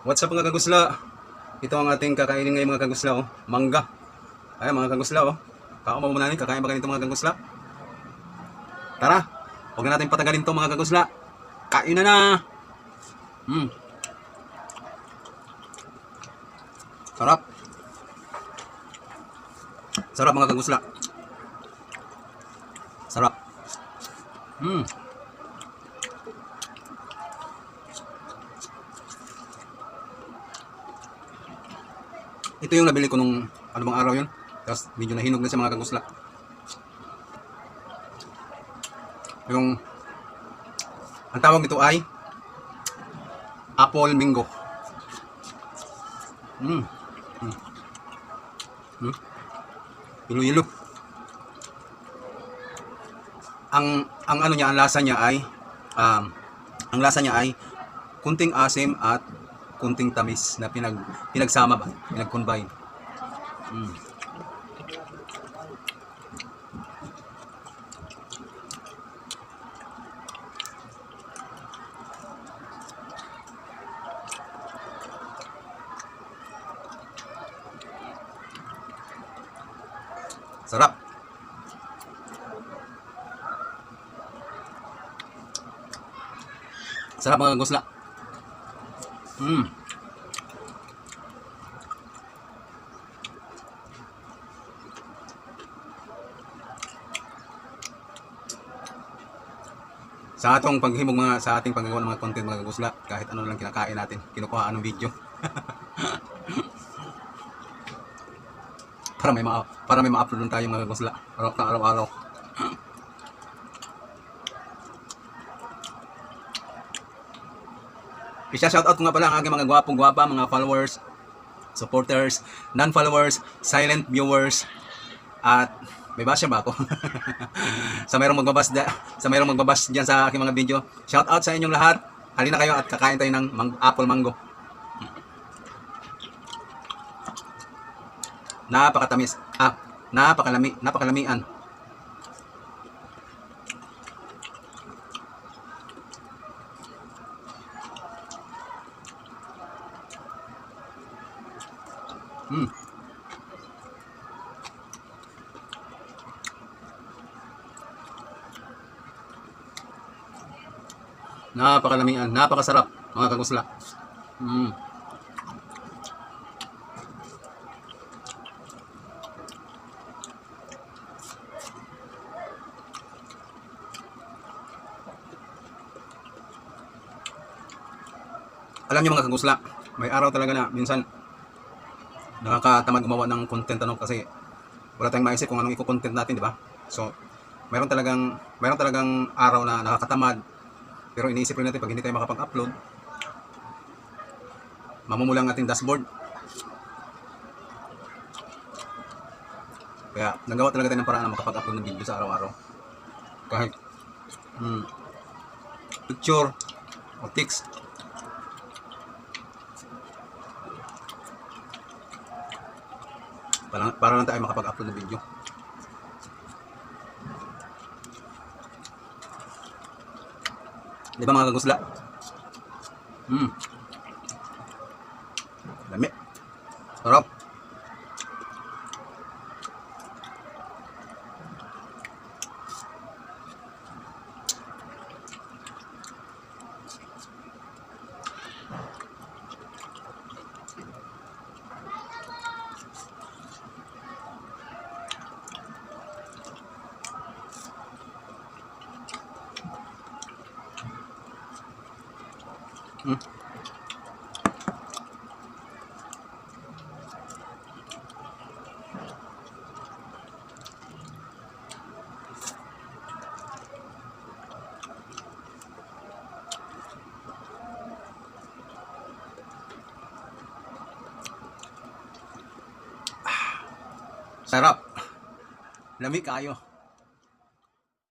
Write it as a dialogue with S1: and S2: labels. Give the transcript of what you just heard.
S1: What's up mga kagusla? Ito ang ating kakainin ngayon mga kagusla oh. Mangga. Ay mga kagusla oh. Kako mo muna kakain ba ganito mga kagusla? Tara. Huwag na natin patagalin to mga kagusla. Kain na na. Hmm. Sarap. Sarap mga kagusla. Sarap. Hmm. Ito yung nabili ko nung ano bang araw yun. Tapos medyo nahinog na sa mga kagusla. Yung ang tawag nito ay apple mingo. Mm. Mm. Mm. Ilo-ilo. Ang ang ano niya, ang lasa niya ay um, ang lasa niya ay kunting asim at kunting tamis na pinag pinagsama ba, pinag-combine. Mm. Sarap. Sarap mga gusla. Mm. Sa atong paghimog mga sa ating paggawa ng mga content mga gusla, kahit ano lang kinakain natin, kinukuha anong video. para may ma para may ma-upload tayo mga gusla araw araw-araw. Isa shoutout ko nga pala ang aking mga gwapong gwapa, mga followers, supporters, non-followers, silent viewers, at may basya ba ako? sa mayroong magbabas da, sa mayroong magbabas diyan sa aking mga video. Shoutout sa inyong lahat. Halina kayo at kakain tayo ng mang- apple mango. Napakatamis. Ah, napakalami, napakalamian. Hmm. Napakalamian, napakasarap mga kagusla. Mm. Alam niyo mga kagusla, may araw talaga na minsan nakakatamad gumawa ng content ano kasi wala tayong maisip kung anong i-content natin, di ba? So, mayroon talagang mayroon talagang araw na nakakatamad pero iniisip rin natin pag hindi tayo makapag-upload mamumulang ating dashboard. Kaya nagawa talaga tayo ng paraan na makapag-upload ng video sa araw-araw. Kahit hmm, picture o text para, para lang tayo makapag-upload ng video Di ba mga kagusla? Hmm. Dami. Sarap. Sarap. Lamig kayo.